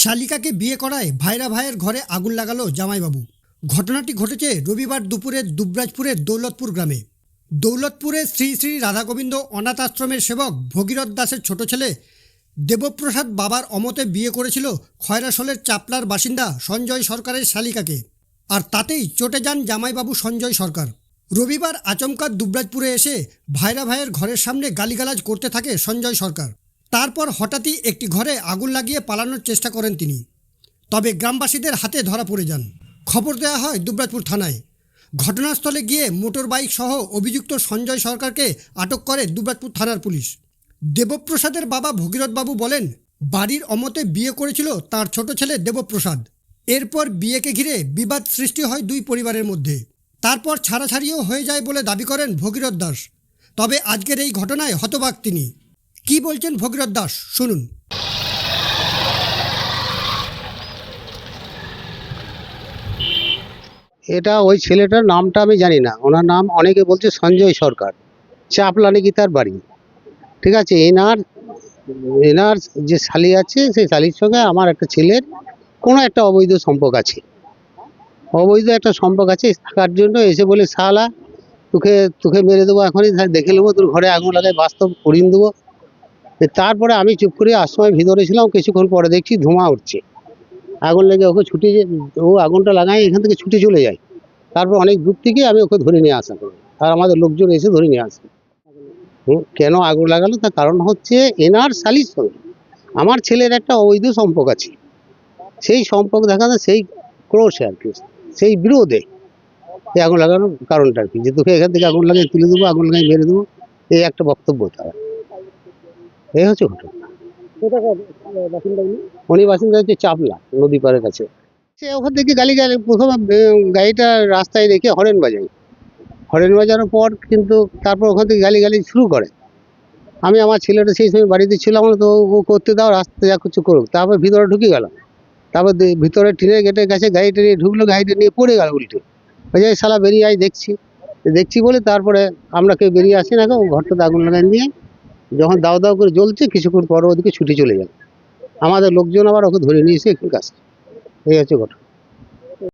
শালিকাকে বিয়ে করায় ভাইরা ভাইয়ের ঘরে আগুন লাগালো জামাইবাবু। ঘটনাটি ঘটেছে রবিবার দুপুরে দুবরাজপুরের দৌলতপুর গ্রামে। দৌলতপুরে শ্রী শ্রী রাধাগোবিন্দ অনাথ আশ্রমের সেবক ভগীরথ দাসের ছোট ছেলে দেবপ্রসাদ বাবার অমতে বিয়ে করেছিল খয়রাসোলের চাপলার বাসিন্দা সঞ্জয় সরকারের শালিকাকে। আর তাতেই চটে যান জামাইবাবু সঞ্জয় সরকার। রবিবার আচমকা দুবরাজপুরে এসে ভাইরা ভাইয়ের ঘরের সামনে গালিগালাজ করতে থাকে সঞ্জয় সরকার। তারপর হঠাৎই একটি ঘরে আগুন লাগিয়ে পালানোর চেষ্টা করেন তিনি। তবে গ্রামবাসীদের হাতে ধরা পড়ে যান। খবর দেওয়া হয় দুবরাজপুর থানায়। ঘটনাস্থলে গিয়ে মোটর বাইক সহ অভিযুক্ত সঞ্জয় সরকারকে আটক করে দুবরাজপুর থানার পুলিশ। দেবপ্রসাদের বাবা ভগীরথবাবু বলেন, বাড়ির অমতে বিয়ে করেছিল তার ছোট ছেলে দেবপ্রসাদ। এরপর বিয়েকে ঘিরে বিবাদ সৃষ্টি হয় দুই পরিবারের মধ্যে। তারপর ছাড়াছাড়িও হয়ে যায় বলে দাবি করেন ভগীরথ দাস। তবে আজকের এই ঘটনায় হতবাক তিনি। কি বলছেন ভগীরথ দাস শুনুন। এটা ওই ছেলেটার নামটা আমি জানি না। ওনার নাম অনেকে বলছে সঞ্জয় সরকার। চাপলা নাকি তার বাড়ি? ঠিক আছে, এনার এনার যে শালি আছে, সেই শালির সঙ্গে আমার একটা ছেলের কোনো একটা অবৈধ সম্পর্ক আছে। অবৈধ একটা সম্পর্ক আছে, থাকার জন্য এসে বলে, শালা, তোকে তোকে মেরে দেবো এখনই, দেখে নেব, তোর ঘরে আগুন লাগাই বাস্তব করিয়ে দেবো। তারপরে আমি চুপ করে আসময় ভিতরে ছিলাম, কিছুক্ষণ পরে দেখছি ধোঁয়া উঠছে। আগুন লেগে ওকে ছুটে ও আগুনটা লাগাই এখান থেকে ছুটে চলে যায়। তারপর অনেক দূর থেকে আমি ওকে ধরে নিয়ে আসা করি আর আমাদের লোকজন এসে ধরে নিয়ে আসে। কেন আগুন লাগালো? তার কারণ হচ্ছে এনার সঙ্গে আমার ছেলের একটা অবৈধ সম্পর্ক আছে। সেই সম্পর্ক দেখা যায় সেই ক্রোশে আর কি, সেই বিরোধে এই আগুন লাগানোর কারণটা আর কি। যে তোকে এখান থেকে আগুন লাগিয়ে তুলে দেবো, আগুন লাগিয়ে মেরে দেবো, এই একটা বক্তব্য তার। এই হচ্ছে ঘটনা উনি? বাসিন্দা হচ্ছে চাপলা নদী পাড়ের কাছে। সে ওখান থেকে গালি প্রথমে গাড়িটা রাস্তায় রেখে হরেন বাজাই হরেন বাজানোর পর কিন্তু তারপর ওখান থেকে গালি গালি শুরু করে। আমি আমার ছেলেটা সেই সময় বাড়িতে ছিলাম না তো ও করতে দাও রাস্তা যা কিছু করুক। তারপর ভিতরে ঢুকে গেল তারপর ভিতরে টিনের গেটের কাছে গাড়িটা নিয়ে ঢুকলো গাড়িটা নিয়ে পড়ে গেল উল্টে। ওই যে শালা বেরিয়ে আয় দেখছি। দেখছি বলে তারপরে আমরা কেউ বেরিয়ে আসি না ঘরটাতে আগুন লাগাই নিয়ে যখন দাও দাও করে জ্বলছে, কিছুক্ষণ পর ওদিকে ছুটে চলে যাবে আমাদের লোকজন আবার ওকে ধরে নিয়েছে একটু কাছে। এই হচ্ছে ঘটনা।